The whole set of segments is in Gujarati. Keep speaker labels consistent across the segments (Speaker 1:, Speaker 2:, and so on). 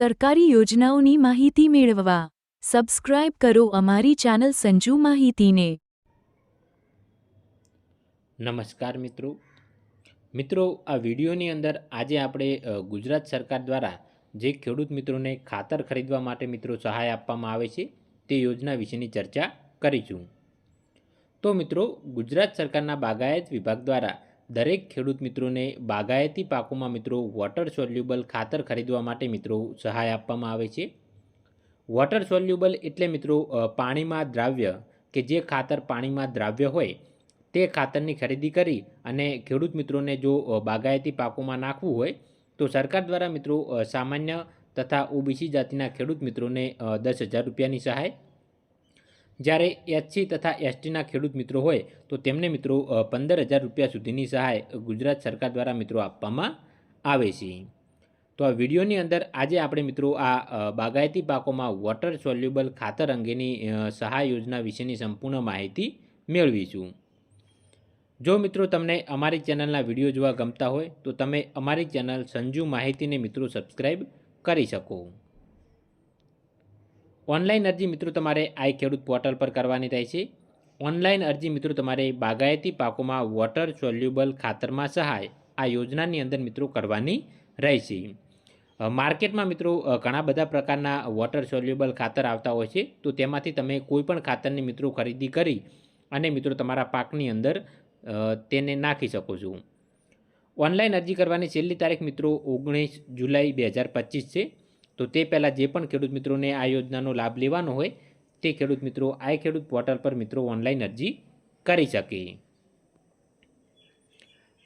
Speaker 1: સરકારી યોજનાઓની માહિતી મેળવવા. સબસ્ક્રાઇબ કરો અમારી ચેનલ સંજુ માહિતીને.
Speaker 2: નમસ્કાર મિત્રો. મિત્રો, આ વિડીયોની અંદર આજે આપણે ગુજરાત સરકાર દ્વારા જે ખેડૂત મિત્રોને ખાતર ખરીદવા માટે મિત્રો સહાય આપવામાં આવે છે, તે યોજના વિશેની ચર્ચા કરીશું. તો મિત્રો, ગુજરાત સરકારના બાગાયત વિભાગ દ્વારા દરેક ખેડૂત મિત્રોને બાગાયતી પાકોમાં મિત્રો વોટર સોલ્યુબલ ખાતર ખરીદવા માટે મિત્રો સહાય આપવામાં આવે છે. વોટર સોલ્યુબલ એટલે મિત્રો પાણીમાં દ્રાવ્ય કે જે ખાતર પાણીમાં દ્રાવ્ય હોય તે ખાતરની ખરીદી કરી અને ખેડૂત મિત્રોને જો બાગાયતી પાકોમાં નાખવું હોય તો સરકાર દ્વારા મિત્રો સામાન્ય તથા ઓબીસી જાતિના ખેડૂત મિત્રોને દસ હજાર રૂપિયાની સહાય જ્યારે એસસી તથા એસટીના ખેડૂત મિત્રો હોય, તો તેમને મિત્રો પંદર હજાર રૂપિયા સુધીની સહાય ગુજરાત સરકાર દ્વારા મિત્રો આપવામાં આવે છે. તો આ વિડીયોની અંદર આજે આપણે મિત્રો આ બાગાયતી પાકોમાં વોટર સોલ્યુબલ ખાતર અંગેની સહાય યોજના વિશેની સંપૂર્ણ માહિતી મેળવીશું. જો મિત્રો તમને અમારી ચેનલના વીડિયો જોવા ગમતા હોય, તો તમે અમારી ચેનલ સંજુ માહિતીને મિત્રો સબસ્ક્રાઈબ કરી શકો. ઓનલાઈન અરજી મિત્રો તમારે આઈ ખેડૂત પોર્ટલ પર કરવાની રહેશે ઓનલાઈન અરજી મિત્રો તમારે બાગાયતી પાકોમાં વોટર સોલ્યુબલ ખાતરમાં સહાય આ યોજનાની અંદર મિત્રો કરવાની રહેશે માર્કેટમાં મિત્રો ઘણા બધા પ્રકારના વોટર સોલ્યુબલ ખાતર આવતા હોય છે. તો તેમાંથી તમે કોઈપણ ખાતરની મિત્રો ખરીદી કરી અને મિત્રો તમારા પાકની અંદર તેને નાખી શકો છો. ઓનલાઈન અરજી કરવાની છેલ્લી તારીખ મિત્રો ઓગણીસ જુલાઈ બે હજાર પચીસ છે. તો તે પહેલાં જે પણ ખેડૂત મિત્રોને આ યોજનાનો લાભ લેવાનો હોય, તે ખેડૂત મિત્રો આ ખેડૂત પોર્ટલ પર મિત્રો ઓનલાઈન અરજી કરી શકે.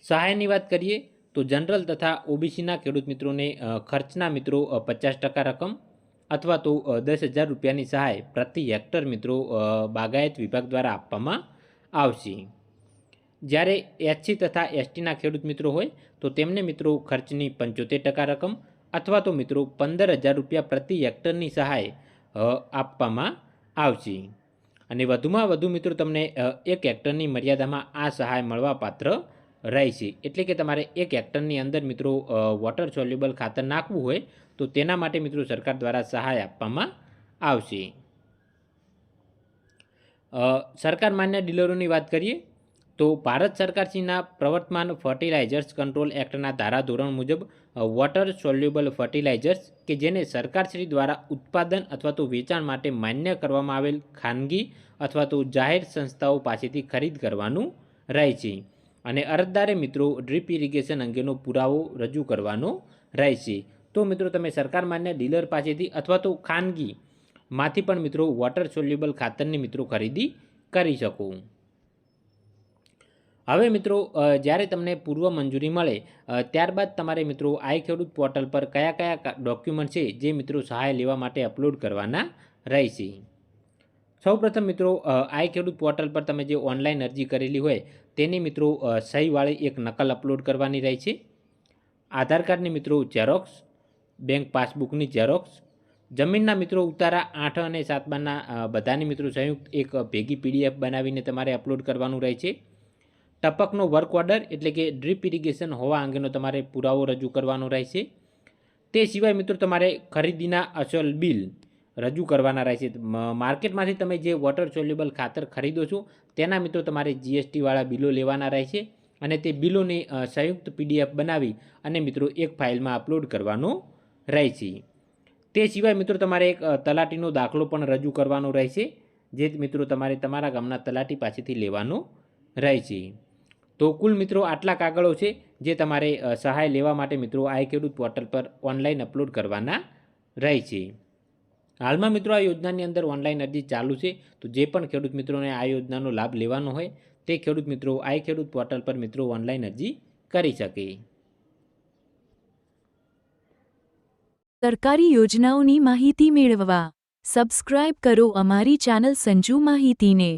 Speaker 2: સહાયની વાત કરીએ તો જનરલ તથા ઓબીસીના ખેડૂત મિત્રોને ખર્ચના મિત્રો પચાસ ટકા રકમ અથવા તો દસ હજાર રૂપિયાની સહાય પ્રતિ હેક્ટર મિત્રો બાગાયત વિભાગ દ્વારા આપવામાં આવશે. જ્યારે એસસી તથા એસટીના ખેડૂત મિત્રો હોય, તો તેમને મિત્રો ખર્ચની પંચોતેર ટકા રકમ અથવા તો મિત્રો પંદર હજાર રૂપિયા પ્રતિ હેક્ટરની સહાય આપવામાં આવશે. અને વધુમાં વધુ મિત્રો તમને એક હેક્ટરની મર્યાદામાં આ સહાય મળવાપાત્ર રહેશે. એટલે કે તમારે એક હેક્ટરની અંદર મિત્રો વોટર સોલ્યુબલ ખાતર નાખવું હોય, તો તેના માટે મિત્રો સરકાર દ્વારા સહાય આપવામાં આવશે. સરકાર માન્ય ડીલરોની વાત કરીએ તો ભારત સરકારશ્રીના પ્રવર્તમાન ફર્ટિલાઇઝર્સ કંટ્રોલ એક્ટના ધારાધોરણ મુજબ વોટર સોલ્યુબલ ફર્ટિલાઇઝર્સ કે જેને સરકારશ્રી દ્વારા ઉત્પાદન અથવા તો વેચાણ માટે માન્ય કરવામાં આવેલ ખાનગી અથવા તો જાહેર સંસ્થાઓ પાસેથી ખરીદ કરવાનું રહે છે. અને અરજદારે મિત્રો ડ્રીપ ઇરિગેશન અંગેનો પુરાવો રજૂ કરવાનો રહેશે તો મિત્રો તમે સરકાર માન્ય ડીલર પાસેથી અથવા તો ખાનગી માંથી પણ મિત્રો વોટર સોલ્યુબલ ખાતરની મિત્રો ખરીદી કરી શકો. હવે મિત્રો જ્યારે તમને પૂર્વ મંજૂરી મળે ત્યારબાદ તમારે મિત્રો આઈ ખેડૂત પોર્ટલ પર કયા કયા ડોક્યુમેન્ટ છે જે મિત્રો સહાય લેવા માટે અપલોડ કરવાના રહેશે. સૌપ્રથમ મિત્રો આઈ ખેડૂત પોર્ટલ પર તમે જે ઓનલાઈન અરજી કરેલી હોય, તેની મિત્રો સહીવાળી એક નકલ અપલોડ કરવાની રહે છે. આધાર કાર્ડની મિત્રો ઝેરોક્સ, બેંક પાસબુકની ઝેરોક્સ, જમીનના મિત્રો ઉતારા આઠ અને સાતમાના બધાની મિત્રો સંયુક્ત એક ભેગી પીડીએફ બનાવીને તમારે અપલોડ કરવાનું રહે છે. ટપકનો વર્ક ઓર્ડર એટલે કે ડ્રીપ ઇરિગેશન હોવા અંગેનો તમારે પુરાવો રજૂ કરવાનો રહેશે. તે સિવાય મિત્રો તમારે ખરીદીના અસલ બિલ રજૂ કરવાના રહેશે. માર્કેટમાંથી તમે જે વોટર સોલ્યુબલ ખાતર ખરીદો છો, તેના મિત્રો તમારે જીએસટીવાળા બિલો લેવાના રહેશે અને તે બિલોને સંયુક્ત પીડીએફ બનાવી અને મિત્રો એક ફાઇલમાં અપલોડ કરવાનો રહેશે. તે સિવાય મિત્રો તમારે એક તલાટીનો દાખલો પણ રજૂ કરવાનો રહેશે, જે મિત્રો તમારે તમારા ગામના તલાટી પાસેથી લેવાનો રહેશે. તો કુલ મિત્રો આટલા કાગળો છે જે તમારે સહાય લેવા માટે મિત્રો આઈ ખેડૂત પોર્ટલ પર ઓનલાઈન અપલોડ કરવાના રહે છે. હાલમાં મિત્રો આ યોજનાની અંદર ઓનલાઈન અરજી ચાલુ છે, તો જે પણ ખેડૂત મિત્રોને આ યોજનાનો લાભ લેવાનો હોય, તે ખેડૂત મિત્રો આઈ ખેડૂત પોર્ટલ પર મિત્રો ઓનલાઈન અરજી કરી શકે.
Speaker 1: સરકારી યોજનાઓની માહિતી મેળવવા, સબસ્ક્રાઇબ કરો અમારી ચેનલ સંજુ માહિતીને.